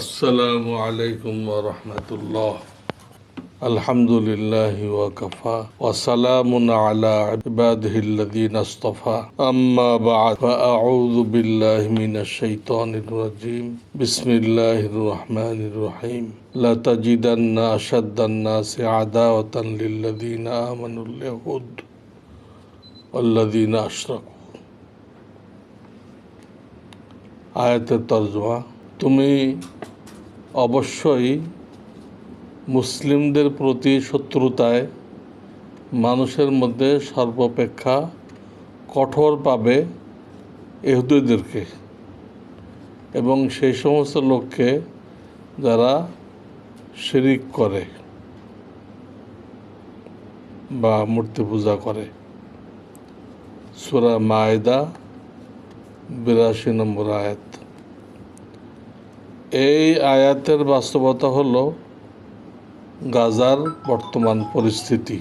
السلام عليكم ورحمة الله الحمد لله وكفى وسلام على عباده الذين اصطفى أما بعد فأعوذ بالله من الشيطان الرجيم بسم الله الرحمن الرحيم لا تجدن أشد الناس عداوة للذين آمنوا اليهود والذين أشركوا আয়াতের তর্জমা তুমি অবশ্যই মুসলিমদের প্রতি শত্রুতায় মানুষের মধ্যে সর্বাপেক্ষা কঠোর পাবে এহুদিদেরকে এবং সেই সমস্ত লোককে যারা শিরিক করে বা মূর্তি পূজা করে। সুরা মায়দা বিরাশি নম্বর আয়াত। এই আয়াতের বাস্তবতা হল গাজার বর্তমান পরিস্থিতি।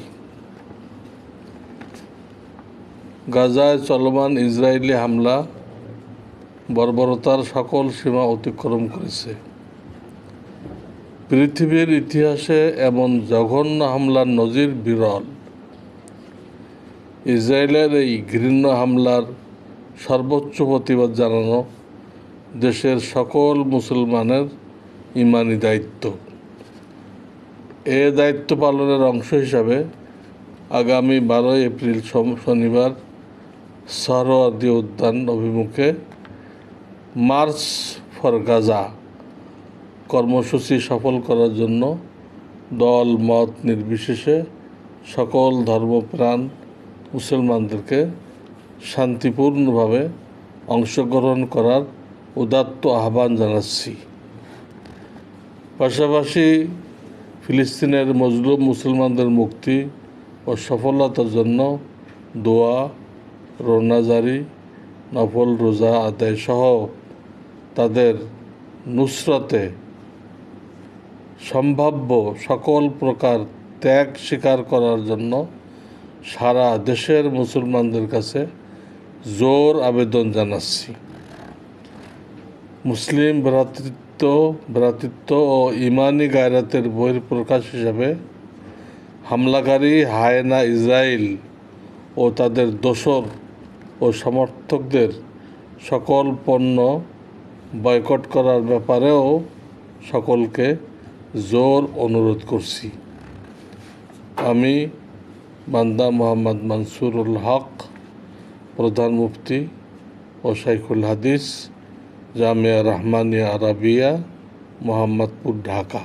গাজায় চলমান ইসরায়েলি হামলা বর্বরতার সকল সীমা অতিক্রম করেছে। পৃথিবীর ইতিহাসে এমন জঘন্য হামলার নজির বিরল। ইসরায়েলের এই ঘৃণ্য হামলার সর্বোচ্চ প্রতিবাদ জানানো দেশের সকল মুসলমানের ইমানি দায়িত্ব। এ দায়িত্ব পালনের অংশ হিসাবে আগামী বারোই এপ্রিল শনিবার সরোয়ার্দী উদ্যান অভিমুখে মার্চ ফর গাজা কর্মসূচি সফল করার জন্য দল, মত নির্বিশেষে সকল ধর্মপ্রাণ মুসলমানদেরকে শান্তিপূর্ণভাবে অংশগ্রহণ করার উদাত্ত আহ্বান জানাচ্ছি। পাশাপাশি ফিলিস্তিনের মজলুম মুসলমানদের মুক্তি ও সফলতার জন্য দোয়া রোনাজারি নফল রোজা আদায় সহ তাদের নুসরতে সম্ভাব্য সকল প্রকার ত্যাগ স্বীকার করার জন্য সারা দেশের মুসলমানদের কাছে জোর আবেদন জানাচ্ছি। মুসলিম ভ্রাতৃত্ব ভ্রাতৃত্ব ও ইমানি গায়রাতের বহির প্রকাশ হিসাবে হামলাকারী হায়না ইসরায়েল ও তাদের দোসর ও সমর্থকদের সকল পণ্য বয়কট করার ব্যাপারেও সকলকে জোর অনুরোধ করছি। আমি বান্দা মোহাম্মদ মানসুরুল হক, প্রধান মুফতি ও শাইখুল হাদিস Jamia Rahmania ya Arabia Muhammad Purdhaka